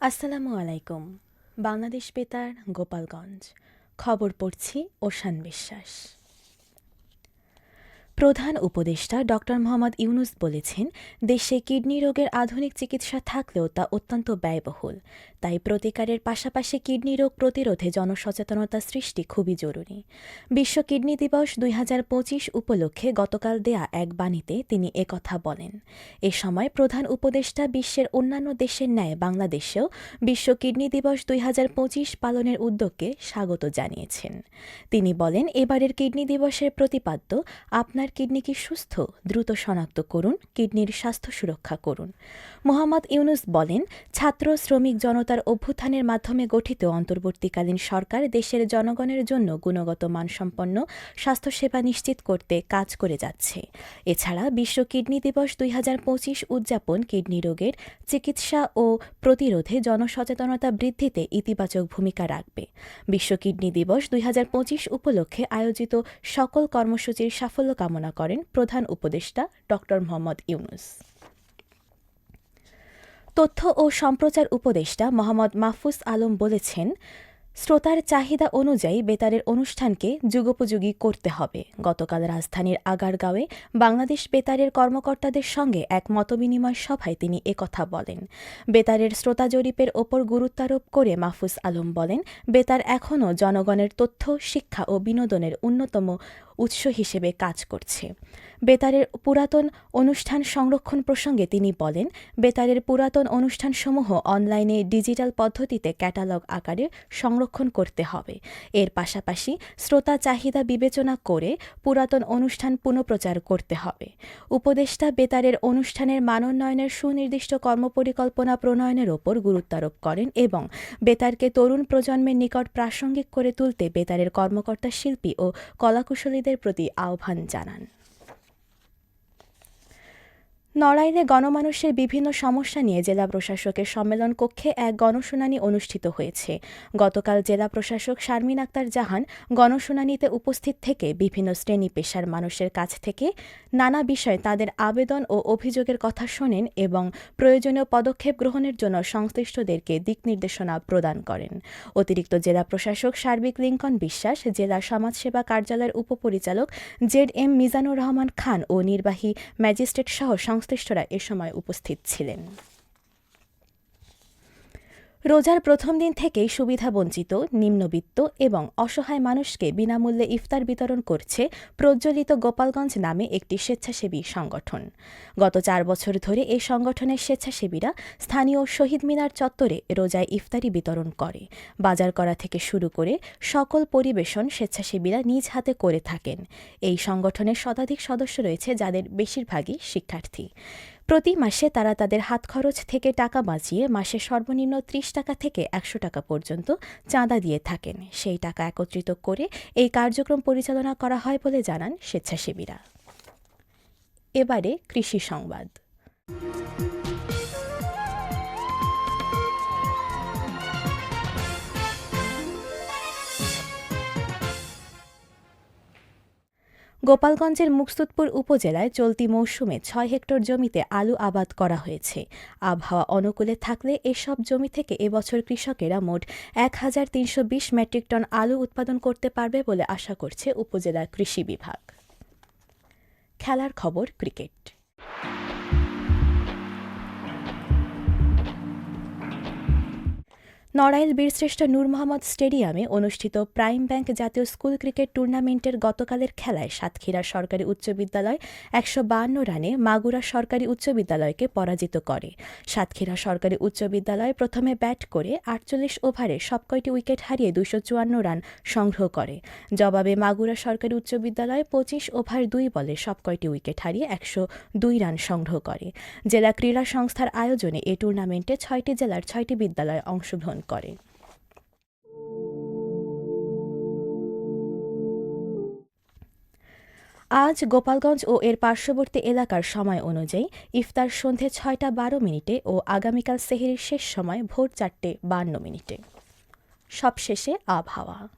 আসসালামু আলাইকুম বাংলাদেশ বেতার গোপালগঞ্জ। খবর পড়ছি ওশান বিশ্বাস। প্রধান উপদেষ্টা ড মোহাম্মদ ইউনুস বলেছেন, দেশে কিডনি রোগের আধুনিক চিকিৎসা থাকলেও তা অত্যন্ত ব্যয়বহুল। তাই প্রতিকারের পাশাপাশি কিডনি রোগ প্রতিরোধে জনসচেতনতা সৃষ্টি খুবই জরুরি। বিশ্ব কিডনি দিবস দুই হাজার পঁচিশ উপলক্ষে গতকাল দেয়া এক বাণীতে তিনি একথা বলেন। এ সময় প্রধান উপদেষ্টা বিশ্বের অন্যান্য দেশের ন্যায় বাংলাদেশেও বিশ্ব কিডনি দিবস দুই হাজার পঁচিশ পালনের উদ্যোগকে স্বাগত জানিয়েছেন। তিনি বলেন, এবারের কিডনি দিবসের প্রতিপাদ্য, আপনার কিডনি কি সুস্থ, দ্রুত শনাক্ত করুন, কিডনির স্বাস্থ্য সুরক্ষা করুন। মোহাম্মদ ইউনুস বলেন, ছাত্র শ্রমিক জনতার অভ্যুত্থানের মাধ্যমে গঠিত অন্তর্বর্তীকালীন সরকার দেশের জনগণের জন্য গুণগত মানসম্পন্ন, স্বাস্থ্যসেবা নিশ্চিত করতে কাজ করে যাচ্ছে। এছাড়া বিশ্ব কিডনি দিবস দুই হাজার পঁচিশ উদযাপন কিডনি রোগের চিকিৎসা ও প্রতিরোধে জনসচেতনতা বৃদ্ধিতে ইতিবাচক ভূমিকা রাখবে। বিশ্ব কিডনি দিবস দুই হাজার পঁচিশ উপলক্ষে আয়োজিত সকল কর্মসূচির সাফল্য কামনা করেন প্রধান উপদেষ্টা ড মোহাম্মদ ইউনুস। তথ্য ও সম্প্রচার উপদেষ্টা মোহাম্মদ মাহফুজ আলম বলেছেন, শ্রোতার চাহিদা অনুযায়ী বেতারের অনুষ্ঠানকে যুগোপযোগী করতে হবে। গতকাল রাজধানীর আগারগাঁওয়ে বাংলাদেশ বেতারের কর্মকর্তাদের সঙ্গে এক মতবিনিময় সভায় তিনি একথা বলেন। বেতারের শ্রোতা জরিপের ওপর গুরুত্বারোপ করে মাহফুজ আলম বলেন, বেতার এখনও জনগণের তথ্য, শিক্ষা ও বিনোদনের অন্যতম উৎস হিসেবে কাজ করছে। বেতারের পুরাতন অনুষ্ঠান সংরক্ষণ প্রসঙ্গে তিনি বলেন, বেতারের পুরাতন অনুষ্ঠানসমূহ অনলাইনে ডিজিটাল পদ্ধতিতে ক্যাটালগ আকারে সংরক্ষণ করতে হবে। এর পাশাপাশি শ্রোতা চাহিদা বিবেচনা করে পুরাতন অনুষ্ঠান পুনঃপ্রচার করতে হবে। উপদেষ্টা বেতারের অনুষ্ঠানের মানোন্নয়নের সুনির্দিষ্ট কর্মপরিকল্পনা প্রণয়নের ওপর গুরুত্বারোপ করেন এবং বেতারকে তরুণ প্রজন্মের নিকট প্রাসঙ্গিক করে তুলতে বেতারের কর্মকর্তা শিল্পী ও কলাকুশলীদের প্রতি আহ্বান জানান। নড়াইলে গণমানুষের বিভিন্ন সমস্যা নিয়ে জেলা প্রশাসকের সম্মেলন কক্ষে এক গণশুনানি অনুষ্ঠিত হয়েছে। গতকাল জেলা প্রশাসক শারমিন আক্তার জাহান গণশুনানিতে উপস্থিত থেকে বিভিন্ন শ্রেণি পেশার মানুষের কাছ থেকে নানা বিষয়ে তাদের আবেদন ও অভিযোগের কথা শোনেন এবং প্রয়োজনীয় পদক্ষেপ গ্রহণের জন্য সংশ্লিষ্টদেরকে দিক নির্দেশনা প্রদান করেন। অতিরিক্ত জেলা প্রশাসক সার্বিক লিঙ্কন বিশ্বাস, জেলা সমাজসেবা কার্যালয়ের উপপরিচালক জেড এম মিজানুর রহমান খান ও নির্বাহী ম্যাজিস্ট্রেট সহ সংশ্লিষ্টরা এ সময় উপস্থিত ছিলেন। রোজার প্রথম দিন থেকেই সুবিধাবঞ্চিত নিম্নবিত্ত এবং অসহায় মানুষকে বিনামূল্যে ইফতার বিতরণ করছে প্রজ্বলিত গোপালগঞ্জ নামে একটি স্বেচ্ছাসেবী সংগঠন। গত চার বছর ধরে এই সংগঠনের স্বেচ্ছাসেবীরা স্থানীয় শহীদ মিনার চত্বরে রোজায় ইফতারি বিতরণ করে। বাজার করা থেকে শুরু করে সকল পরিবেশন স্বেচ্ছাসেবীরা নিজ হাতে করে থাকেন। এই সংগঠনের শতাধিক সদস্য রয়েছে যাদের বেশিরভাগই শিক্ষার্থী। প্রতি মাসে তারা তাদের হাত খরচ থেকে টাকা বাঁচিয়ে মাসে সর্বনিম্ন ত্রিশ টাকা থেকে একশো টাকা পর্যন্ত চাঁদা দিয়ে থাকেন। সেই টাকা একত্রিত করে এই কার্যক্রম পরিচালনা করা হয় বলে জানান স্বেচ্ছাসেবীরা। এবারে কৃষি সংবাদ। গোপালগঞ্জের মুকসুদপুর উপজেলায় চলতি মৌসুমে ছয় হেক্টর জমিতে আলু আবাদ করা হয়েছে। আবহাওয়া অনুকূলে থাকলে এসব জমি থেকে এবছর কৃষকেরা মোট এক হাজার তিনশো বিশ মেট্রিক টন আলু উৎপাদন করতে পারবে বলে আশা করছে উপজেলার কৃষি বিভাগ। খেলার খবর, ক্রিকেট। নড়াইল বীরশ্রেষ্ঠ নূর মোহাম্মদ স্টেডিয়ামে অনুষ্ঠিত প্রাইম ব্যাংক জাতীয় স্কুল ক্রিকেট টুর্নামেন্টের গতকালের খেলায় সাতক্ষীরা সরকারি উচ্চ বিদ্যালয় একশো বাহান্ন রানে মাগুরা সরকারি উচ্চ বিদ্যালয়কে পরাজিত করে। সাতক্ষীরা সরকারি উচ্চ বিদ্যালয় প্রথমে ব্যাট করে আটচল্লিশ ওভারে সবকয়টি উইকেট হারিয়ে দুশো চুয়ান্ন রান সংগ্রহ করে। জবাবে মাগুরা সরকারি উচ্চ বিদ্যালয় পঁচিশ ওভার দুই বলে সবকয়টি উইকেট হারিয়ে একশো দুই রান সংগ্রহ করে। জেলা ক্রীড়া সংস্থার আয়োজনে এ টুর্নামেন্টে ছয়টি জেলার ছয়টি বিদ্যালয় অংশগ্রহণ করে। আজ গোপালগঞ্জ ও এর পার্শ্ববর্তী এলাকার সময় অনুযায়ী ইফতার সন্ধে ছয়টা বারো মিনিটে ও আগামীকাল সেহেরির শেষ সময় ভোর চারটে বান্ন মিনিটে। সবশেষে আবহাওয়া।